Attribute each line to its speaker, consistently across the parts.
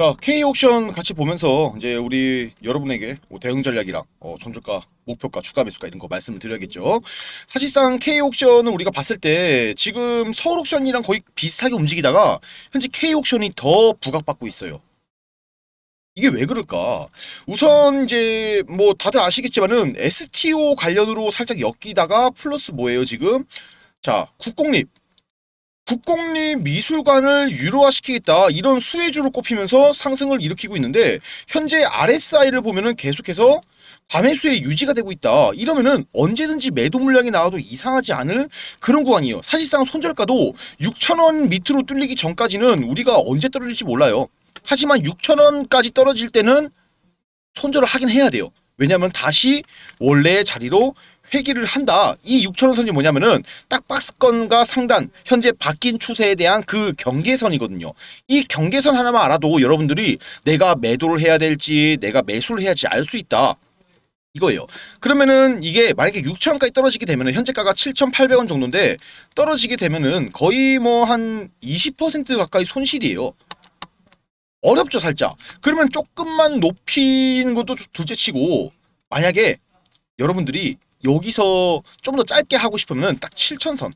Speaker 1: 자, K 옥션 같이 보면서 이제 우리 여러분에게 뭐 대응 전략이랑 어, 손절가, 목표가, 추가 매수가 이런 거 말씀을 드려야겠죠. 사실상 K 옥션을 우리가 봤을 때 지금 서울 옥션이랑 거의 비슷하게 움직이다가 현재 K 옥션이 더 부각받고 있어요. 이게 왜 그럴까? 우선 이제 뭐 다들 아시겠지만은 STO 관련으로 살짝 엮이다가 플러스 뭐예요 지금? 자, 국공립 국공립 미술관을 유료화시키겠다 이런 수혜주로 꼽히면서 상승을 일으키고 있는데 현재 RSI를 보면은 계속해서 과매수에 유지가 되고 있다. 이러면은 언제든지 매도 물량이 나와도 이상하지 않을 그런 구간이에요. 사실상 손절가도 6천원 밑으로 뚫리기 전까지는 우리가 언제 떨어질지 몰라요. 하지만 6천원까지 떨어질 때는 손절을 하긴 해야 돼요. 왜냐하면 다시 원래의 자리로 회귀를 한다. 이 6천원 선이 뭐냐면은 딱 박스권과 상단 현재 바뀐 추세에 대한 그 경계선이거든요. 이 경계선 하나만 알아도 여러분들이 내가 매도를 해야 될지 내가 매수를 해야지 알 수 있다. 이거예요. 그러면은 이게 만약에 6천원까지 떨어지게 되면은 현재가가 7,800원 정도인데 떨어지게 되면은 거의 뭐 한 20% 가까이 손실이에요. 어렵죠 살짝. 그러면 조금만 높이는 것도 둘째치고 만약에 여러분들이 여기서 좀 더 짧게 하고 싶으면 딱 7천선.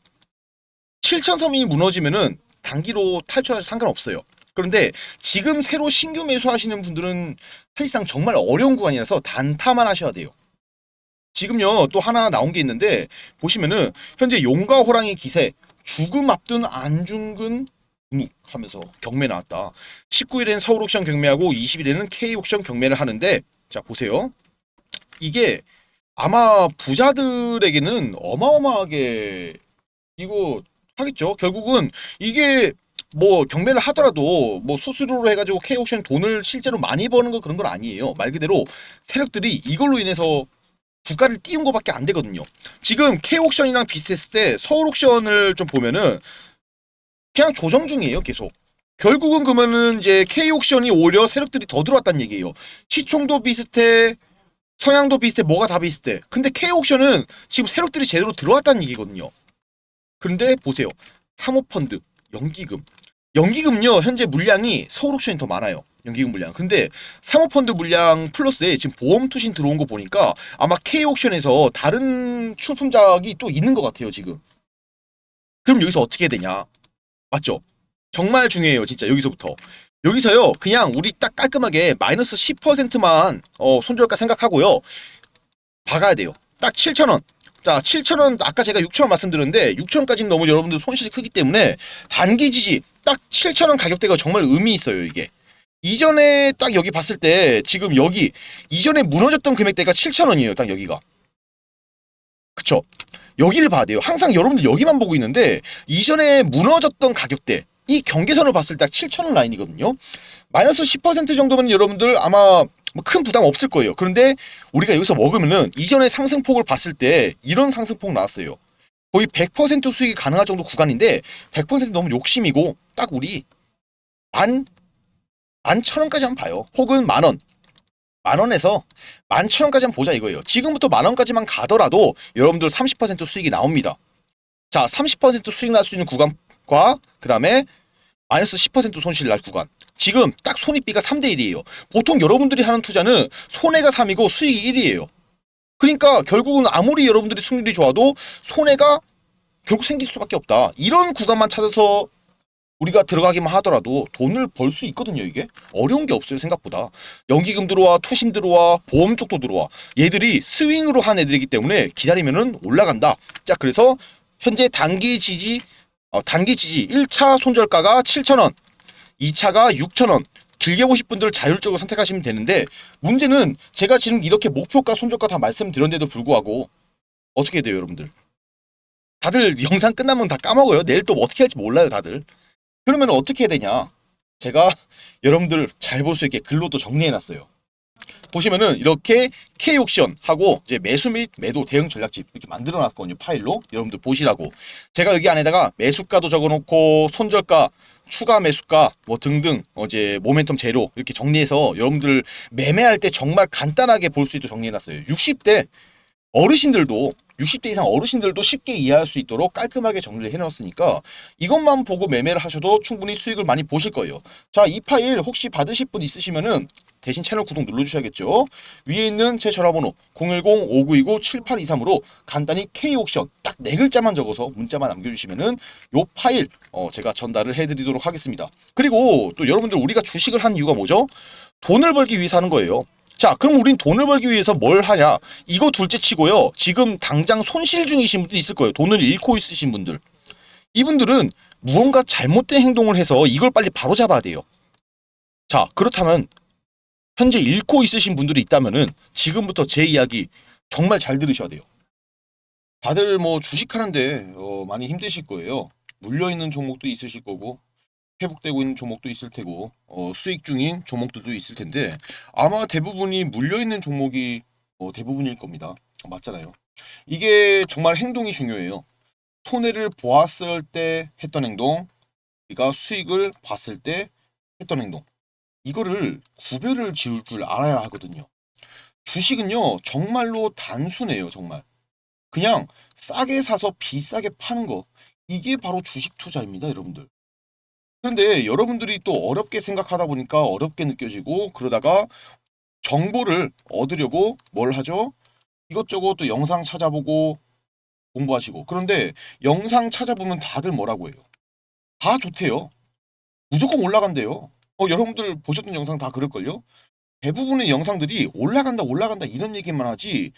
Speaker 1: 7천선이 무너지면은 단기로 탈출하셔도 상관없어요. 그런데 지금 새로 신규 매수하시는 분들은 사실상 정말 어려운 구간이라서 단타만 하셔야 돼요. 지금요 또 하나 나온 게 있는데 보시면은 현재 용과 호랑이 기세 죽음 앞둔 안중근 묵 하면서 경매 나왔다. 19일엔 서울 옥션 경매하고 20일에는 K 옥션 경매를 하는데 자 보세요. 이게 아마 부자들에게는 어마어마하게 이거 하겠죠. 결국은 이게 뭐 경매를 하더라도 뭐 수수료로 해가지고 K 옥션 돈을 실제로 많이 버는 거 그런 건 아니에요. 말 그대로 세력들이 이걸로 인해서 국가를 띄운 거밖에 안 되거든요. 지금 K 옥션이랑 비슷했을 때 서울 옥션을 좀 보면은 그냥 조정 중이에요. 계속. 결국은 그러면은 이제 K 옥션이 오히려 세력들이 더 들어왔다는 얘기예요. 시총도 비슷해. 성향도 비슷해. 뭐가 다 비슷해. 근데 K 옥션은 지금 세력들이 제대로 들어왔다는 얘기거든요. 그런데 보세요. 사모펀드, 연기금. 연기금요. 현재 물량이 서울 옥션이 더 많아요. 연기금 물량. 근데 사모펀드 물량 플러스에 지금 보험 투신 들어온 거 보니까 아마 K 옥션에서 다른 출품작이 또 있는 것 같아요. 지금. 그럼 여기서 어떻게 해야 되냐? 맞죠? 정말 중요해요. 진짜 여기서부터. 여기서요. 그냥 우리 딱 깔끔하게 마이너스 10%만 어, 손절가 생각하고요. 박아야 돼요. 딱 7,000원. 자, 7,000원 아까 제가 6,000원 말씀드렸는데 6,000원까지는 너무 여러분들 손실이 크기 때문에 단기 지지 딱 7,000원 가격대가 정말 의미 있어요, 이게. 이전에 딱 여기 봤을 때 지금 여기 이전에 무너졌던 금액대가 7,000원이에요. 딱 여기가. 그쵸? 여기를 봐야 돼요. 항상 여러분들 여기만 보고 있는데 이전에 무너졌던 가격대 이 경계선을 봤을 때 7,000원 라인이거든요. 마이너스 10% 정도면 여러분들 아마 뭐 큰 부담 없을 거예요. 그런데 우리가 여기서 먹으면은 이전에 상승폭을 봤을 때 이런 상승폭 나왔어요. 거의 100% 수익이 가능할 정도 구간인데 100% 너무 욕심이고 딱 우리 만, 만 천 원까지 한번 봐요. 혹은 만 원. 만 원에서 만천 원까지 한번 보자 이거예요. 지금부터 만 원까지만 가더라도 여러분들 30% 수익이 나옵니다. 자, 30% 수익 날 수 있는 구간 과 그 다음에 마이너스 10% 손실 날 구간. 지금 딱 손익비가 3대 1이에요. 보통 여러분들이 하는 투자는 손해가 3이고 수익이 1이에요. 그러니까 결국은 아무리 여러분들이 승률이 좋아도 손해가 결국 생길 수밖에 없다. 이런 구간만 찾아서 우리가 들어가기만 하더라도 돈을 벌 수 있거든요, 이게. 어려운 게 없어요, 생각보다. 연기금 들어와, 투심 들어와, 보험 쪽도 들어와. 얘들이 스윙으로 한 애들이기 때문에 기다리면은 올라간다. 자, 그래서 현재 단기 지지, 어, 단기 지지 1차 손절가가 7,000원, 2차가 6,000원. 길게 보실 분들 자율적으로 선택하시면 되는데 문제는 제가 지금 이렇게 목표가 손절가 다 말씀드렸는데도 불구하고 어떻게 돼요, 여러분들? 다들 영상 끝나면 다 까먹어요. 내일 또 어떻게 할지 몰라요, 다들. 그러면 어떻게 해야 되냐? 제가 여러분들 잘 볼 수 있게 글로도 정리해놨어요. 보시면은 이렇게 K 옥션 하고 이제 매수 및 매도 대응 전략집 이렇게 만들어 놨거든요 파일로. 여러분들 보시라고. 제가 여기 안에다가 매수가도 적어 놓고 손절가 추가 매수가 뭐 등등 어제 모멘텀 제로 이렇게 정리해서 여러분들 매매할 때 정말 간단하게 볼 수 있도록 정리해놨어요. 60대 어르신들도 60대 이상 어르신들도 쉽게 이해할 수 있도록 깔끔하게 정리를 해놨으니까 이것만 보고 매매를 하셔도 충분히 수익을 많이 보실 거예요. 자, 이 파일 혹시 받으실 분 있으시면은 대신 채널 구독 눌러주셔야겠죠. 위에 있는 제 전화번호 010-5929-7823으로 간단히 K옥션 딱 네 글자만 적어서 문자만 남겨주시면은 요 파일 어, 제가 전달을 해드리도록 하겠습니다. 그리고 또 여러분들 우리가 주식을 한 이유가 뭐죠? 돈을 벌기 위해서 하는 거예요. 자, 그럼 우린 돈을 벌기 위해서 뭘 하냐? 이거 둘째 치고요. 지금 당장 손실 중이신 분도 있을 거예요. 돈을 잃고 있으신 분들. 이분들은 무언가 잘못된 행동을 해서 이걸 빨리 바로 잡아야 돼요. 자, 그렇다면 현재 잃고 있으신 분들이 있다면은 지금부터 제 이야기 정말 잘 들으셔야 돼요. 다들 뭐 주식하는데 어, 많이 힘드실 거예요. 물려 있는 종목도 있으실 거고 회복되고 있는 종목도 있을 테고 어, 수익 중인 종목들도 있을 텐데 아마 대부분이 물려 있는 종목이 어, 대부분일 겁니다. 맞잖아요. 이게 정말 행동이 중요해요. 손해를 보았을 때 했던 행동, 우리가 수익을 봤을 때 했던 행동. 이거를 구별을 지을 줄 알아야 하거든요. 주식은요, 정말로 단순해요, 정말. 그냥 싸게 사서 비싸게 파는 거. 이게 바로 주식 투자입니다, 여러분들. 그런데 여러분들이 또 어렵게 생각하다 보니까 어렵게 느껴지고 그러다가 정보를 얻으려고 뭘 하죠? 이것저것 또 영상 찾아보고 공부하시고 그런데 영상 찾아보면 다들 뭐라고 해요? 다 좋대요. 무조건 올라간대요. 어, 여러분들 보셨던 영상 다 그럴걸요? 대부분의 영상들이 올라간다 올라간다 이런 얘기만 하지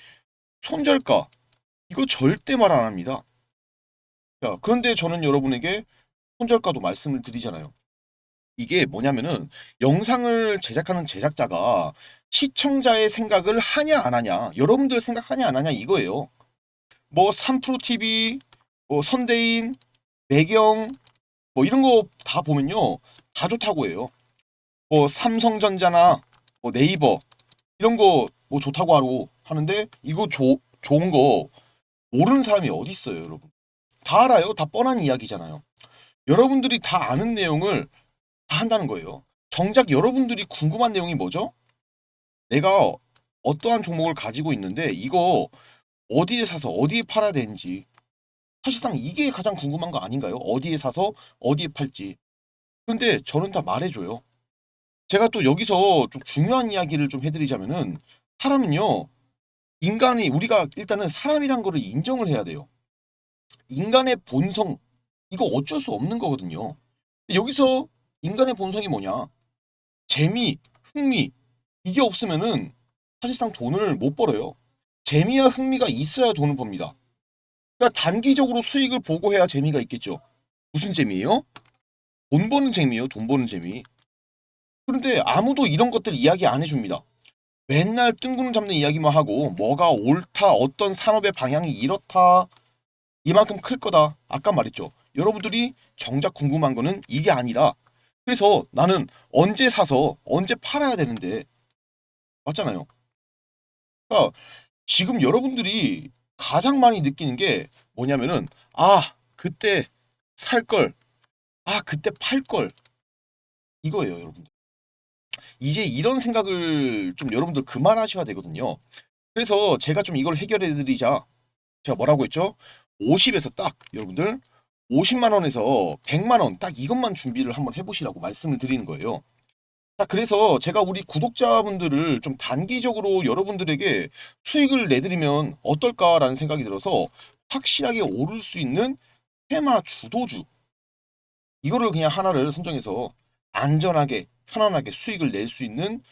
Speaker 1: 손절가 이거 절대 말 안 합니다. 자, 그런데 저는 여러분에게 손절가도 말씀을 드리잖아요. 이게 뭐냐면은 영상을 제작하는 제작자가 시청자의 생각을 하냐 안 하냐 여러분들 생각하냐 안 하냐 이거예요. 뭐 3프로TV, 뭐 선대인, 매경 뭐 이런 거 다 보면요 다 좋다고 해요. 뭐 삼성전자나 뭐 네이버 이런 거 뭐 좋다고 하고 하는데 이거 조, 좋은 거 모르는 사람이 어디 있어요, 여러분? 다 알아요. 다 뻔한 이야기잖아요. 여러분들이 다 아는 내용을 다 한다는 거예요. 정작 여러분들이 궁금한 내용이 뭐죠? 내가 어떠한 종목을 가지고 있는데 이거 어디에 사서 어디에 팔아야 되는지 사실상 이게 가장 궁금한 거 아닌가요? 어디에 사서 어디에 팔지. 그런데 저는 다 말해줘요. 제가 또 여기서 좀 중요한 이야기를 좀 해드리자면은 사람은요 인간이 우리가 일단은 사람이란 거를 인정을 해야 돼요. 인간의 본성 이거 어쩔 수 없는 거거든요. 여기서 인간의 본성이 뭐냐? 재미, 흥미 이게 없으면은 사실상 돈을 못 벌어요. 재미와 흥미가 있어야 돈을 법니다. 그러니까 단기적으로 수익을 보고 해야 재미가 있겠죠. 무슨 재미예요? 돈 버는 재미예요. 돈 버는 재미. 그런데 아무도 이런 것들 이야기 안 해줍니다. 맨날 뜬구름 잡는 이야기만 하고 뭐가 옳다, 어떤 산업의 방향이 이렇다, 이만큼 클 거다. 아까 말했죠. 여러분들이 정작 궁금한 거는 이게 아니라 그래서 나는 언제 사서 언제 팔아야 되는데 맞잖아요. 그러니까 지금 여러분들이 가장 많이 느끼는 게 뭐냐면은 아 그때 살 걸, 아 그때 팔 걸 이거예요, 여러분들. 이제 이런 생각을 좀 여러분들 그만하셔야 되거든요. 그래서 제가 좀 이걸 해결해 드리자. 제가 뭐라고 했죠? 50에서 딱 여러분들 50만 원에서 100만 원 딱 이것만 준비를 한번 해보시라고 말씀을 드리는 거예요. 자, 그래서 제가 우리 구독자분들을 좀 단기적으로 여러분들에게 수익을 내드리면 어떨까라는 생각이 들어서 확실하게 오를 수 있는 테마 주도주 이거를 그냥 하나를 선정해서 안전하게 편안하게 수익을 낼 수 있는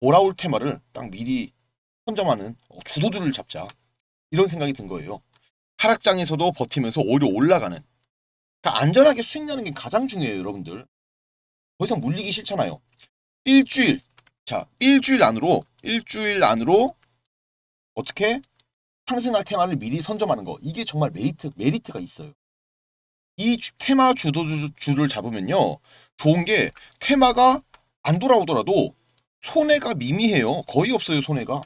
Speaker 1: 돌아올 테마를 딱 미리 선점하는 어, 주도주를 잡자 이런 생각이 든 거예요. 하락장에서도 버티면서 오히려 올라가는 그러니까 안전하게 수익 내는 게 가장 중요해요, 여러분들. 더 이상 물리기 싫잖아요. 일주일. 자, 일주일 안으로 일주일 안으로 어떻게 상승할 테마를 미리 선점하는 거. 이게 정말 메리트 메리트가 있어요. 이 주- 테마 주도주를 잡으면요. 좋은 게 테마가 안 돌아오더라도 손해가 미미해요. 거의 없어요, 손해가.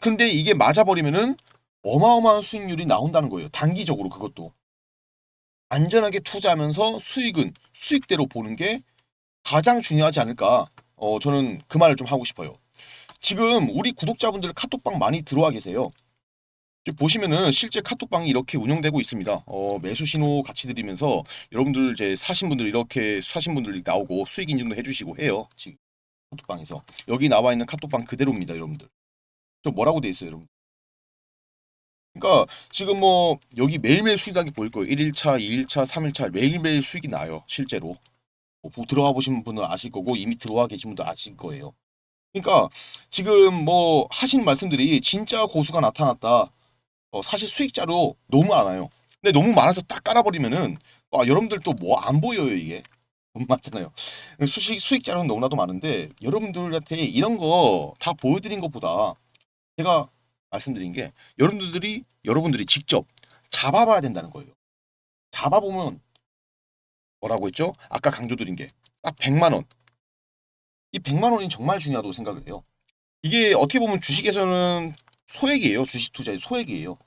Speaker 1: 근데 이게 맞아버리면은 어마어마한 수익률이 나온다는 거예요. 단기적으로 그것도. 안전하게 투자하면서 수익은 수익대로 보는 게 가장 중요하지 않을까. 어, 저는 그 말을 좀 하고 싶어요. 지금 우리 구독자분들 카톡방 많이 들어와 계세요. 보시면은 실제 카톡방이 이렇게 운영되고 있습니다. 어, 매수 신호 같이 드리면서 여러분들 이제 사신 분들 이렇게 사신 분들이 나오고 수익 인증도 해주시고 해요. 지금 카톡방에서 여기 나와 있는 카톡방 그대로입니다, 여러분들. 저 뭐라고 돼 있어요, 여러분? 그러니까 지금 뭐 여기 매일매일 수익 나게 보일 거예요. 1일차, 2일차, 3일차 매일매일 수익이 나요, 실제로. 뭐 보- 들어가 보신 분은 아실 거고 이미 들어와 계신 분도 아실 거예요. 그러니까 지금 뭐 하신 말씀들이 진짜 고수가 나타났다. 어, 사실 수익자로 너무 많아요. 근데 너무 많아서 딱 깔아버리면은 아, 여러분들 또 뭐 안 보여요 이게 맞잖아요. 수익 수익 자료는 너무나도 많은데 여러분들한테 이런 거 다 보여드린 것보다 제가 말씀드린 게 여러분들이 여러분들이 직접 잡아봐야 된다는 거예요. 잡아보면 뭐라고 했죠? 아까 강조드린 게 딱 100만 원. 이 100만 원이 정말 중요하다고 생각을 해요. 이게 어떻게 보면 주식에서는 소액이에요. 주식 투자의 소액이에요.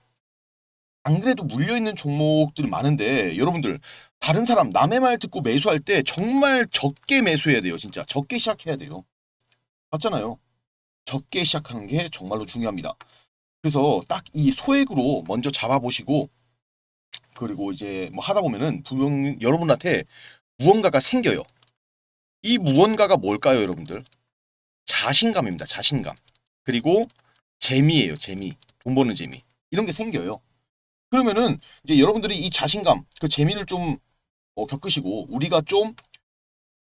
Speaker 1: 안 그래도 물려 있는 종목들이 많은데 여러분들 다른 사람 남의 말 듣고 매수할 때 정말 적게 매수해야 돼요. 진짜 적게 시작해야 돼요. 맞잖아요. 적게 시작하는 게 정말로 중요합니다. 그래서 딱 이 소액으로 먼저 잡아보시고 그리고 이제 뭐 하다 보면은 분명 여러분한테 무언가가 생겨요. 이 무언가가 뭘까요, 여러분들? 자신감입니다. 자신감. 그리고 재미예요, 재미. 돈 버는 재미. 이런 게 생겨요. 그러면은 이제 여러분들이 이 자신감, 그 재미를 좀 어, 겪으시고 우리가 좀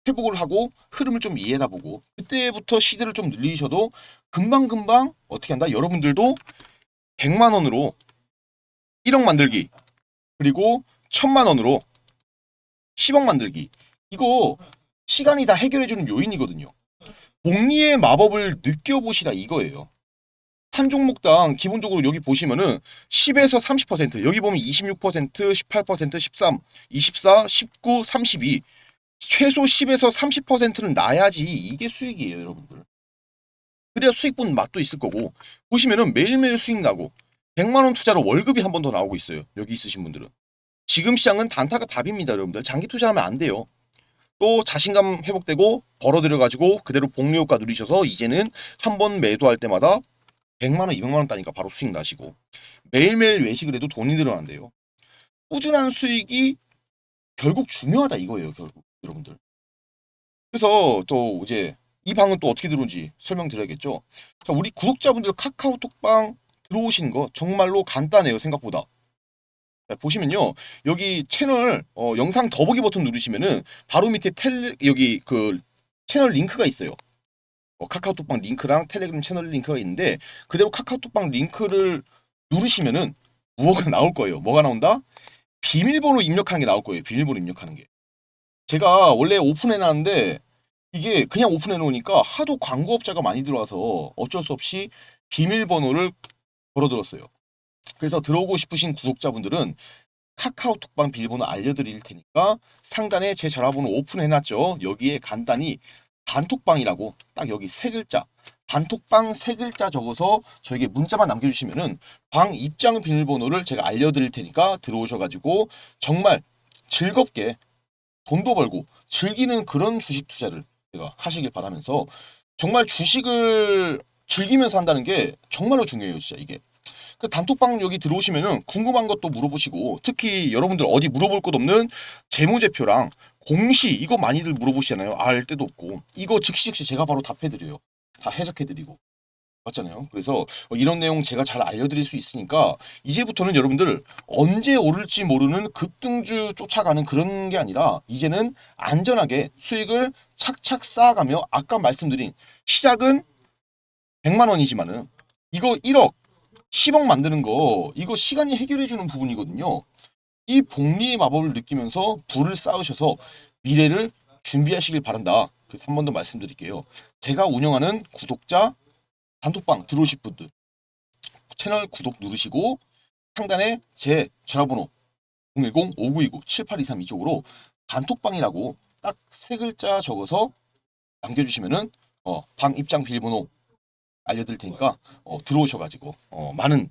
Speaker 1: 회복을 하고 흐름을 좀 이해하다 보고 그때부터 시드를 좀 늘리셔도 금방금방 어떻게 한다? 여러분들도 100만 원으로 1억 만들기 그리고 1000만 원으로 10억 만들기 이거 시간이 다 해결해주는 요인이거든요. 복리의 마법을 느껴보시라 이거예요. 한 종목당 기본적으로 여기 보시면은 10에서 30% 여기 보면 26% 18% 13 24 19 32 최소 10에서 30%는 나야지. 이게 수익이에요 여러분들. 그래야 수익분 맛도 있을 거고. 보시면은 매일매일 수익 나고 100만원 투자로 월급이 한 번 더 나오고 있어요 여기 있으신 분들은. 지금 시장은 단타가 답입니다 여러분들. 장기 투자하면 안 돼요. 또 자신감 회복되고 벌어들여 가지고 그대로 복리 효과 누리셔서 이제는 한 번 매도할 때마다 100만 원, 200만 원 따니까 바로 수익 나시고 매일매일 외식을 해도 돈이 늘어난대요. 꾸준한 수익이 결국 중요하다 이거예요, 결국 여러분들. 그래서 또 이제 이 방은 또 어떻게 들어온지 설명드려야겠죠. 자, 우리 구독자분들 카카오톡방 들어오시는 거 정말로 간단해요, 생각보다. 자, 보시면요. 여기 채널 어, 영상 더보기 버튼 누르시면은 바로 밑에 텔 여기 그 채널 링크가 있어요. 어, 카카오톡방 링크랑 텔레그램 채널 링크가 있는데 그대로 카카오톡방 링크를 누르시면은 무엇가 나올 거예요. 뭐가 나온다? 비밀번호 입력하는 게 나올 거예요. 비밀번호 입력하는 게. 제가 원래 오픈해 놨는데 이게 그냥 오픈해 놓으니까 하도 광고업자가 많이 들어와서 어쩔 수 없이 비밀번호를 걸어들었어요. 그래서 들어오고 싶으신 구독자분들은 카카오톡방 비밀번호 알려드릴 테니까 상단에 제 전화번호 오픈해 놨죠. 여기에 간단히 단톡방이라고 딱 여기 세 글자 단톡방 세 글자 적어서 저에게 문자만 남겨주시면은 방 입장 비밀번호를 제가 알려드릴 테니까 들어오셔가지고 정말 즐겁게 돈도 벌고 즐기는 그런 주식 투자를 제가 하시길 바라면서 정말 주식을 즐기면서 한다는 게 정말로 중요해요 진짜 이게. 그 단톡방 여기 들어오시면은 궁금한 것도 물어보시고 특히 여러분들 어디 물어볼 것 없는 재무제표랑 공시 이거 많이들 물어보시잖아요. 알 데도 없고 이거 즉시 즉시 제가 바로 답해드려요. 다 해석해드리고 맞잖아요. 그래서 어, 이런 내용 제가 잘 알려드릴 수 있으니까 이제부터는 여러분들 언제 오를지 모르는 급등주 쫓아가는 그런 게 아니라 이제는 안전하게 수익을 착착 쌓아가며 아까 말씀드린 시작은 100만 원이지만은 이거 1억 10억 만드는 거 이거 시간이 해결해 주는 부분이거든요. 이 복리의 마법을 느끼면서 불을 쌓으셔서 미래를 준비하시길 바란다. 그래서 한 번 더 말씀드릴게요. 제가 운영하는 구독자 단톡방 들어오실 분들 채널 구독 누르시고 상단에 제 전화번호 010-5929-7823 이쪽으로 단톡방이라고 딱 세 글자 적어서 남겨주시면은 어, 방 입장 비밀번호 알려드릴 테니까 어, 들어오셔가지고 어, 많은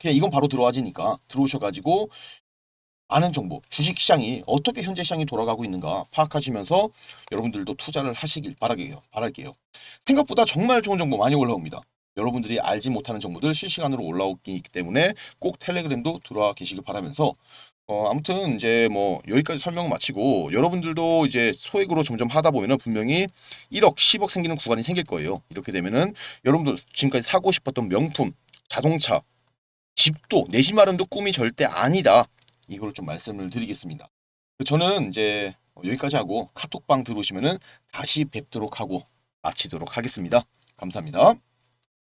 Speaker 1: 그냥 이건 바로 들어와지니까 들어오셔가지고 많은 정보, 주식 시장이 어떻게 현재 시장이 돌아가고 있는가 파악하시면서 여러분들도 투자를 하시길 바라게요. 바랄게요. 생각보다 정말 좋은 정보 많이 올라옵니다. 여러분들이 알지 못하는 정보들 실시간으로 올라오기 때문에 꼭 텔레그램도 들어와 계시길 바라면서 어 아무튼 이제 뭐 여기까지 설명 마치고 여러분들도 이제 소액으로 점점 하다 보면은 분명히 1억, 10억 생기는 구간이 생길 거예요. 이렇게 되면은 여러분들 지금까지 사고 싶었던 명품, 자동차, 집도 내집 마련도 꿈이 절대 아니다. 이걸 좀 말씀을 드리겠습니다. 저는 이제 여기까지 하고 카톡방 들어오시면은 다시 뵙도록 하고 마치도록 하겠습니다. 감사합니다.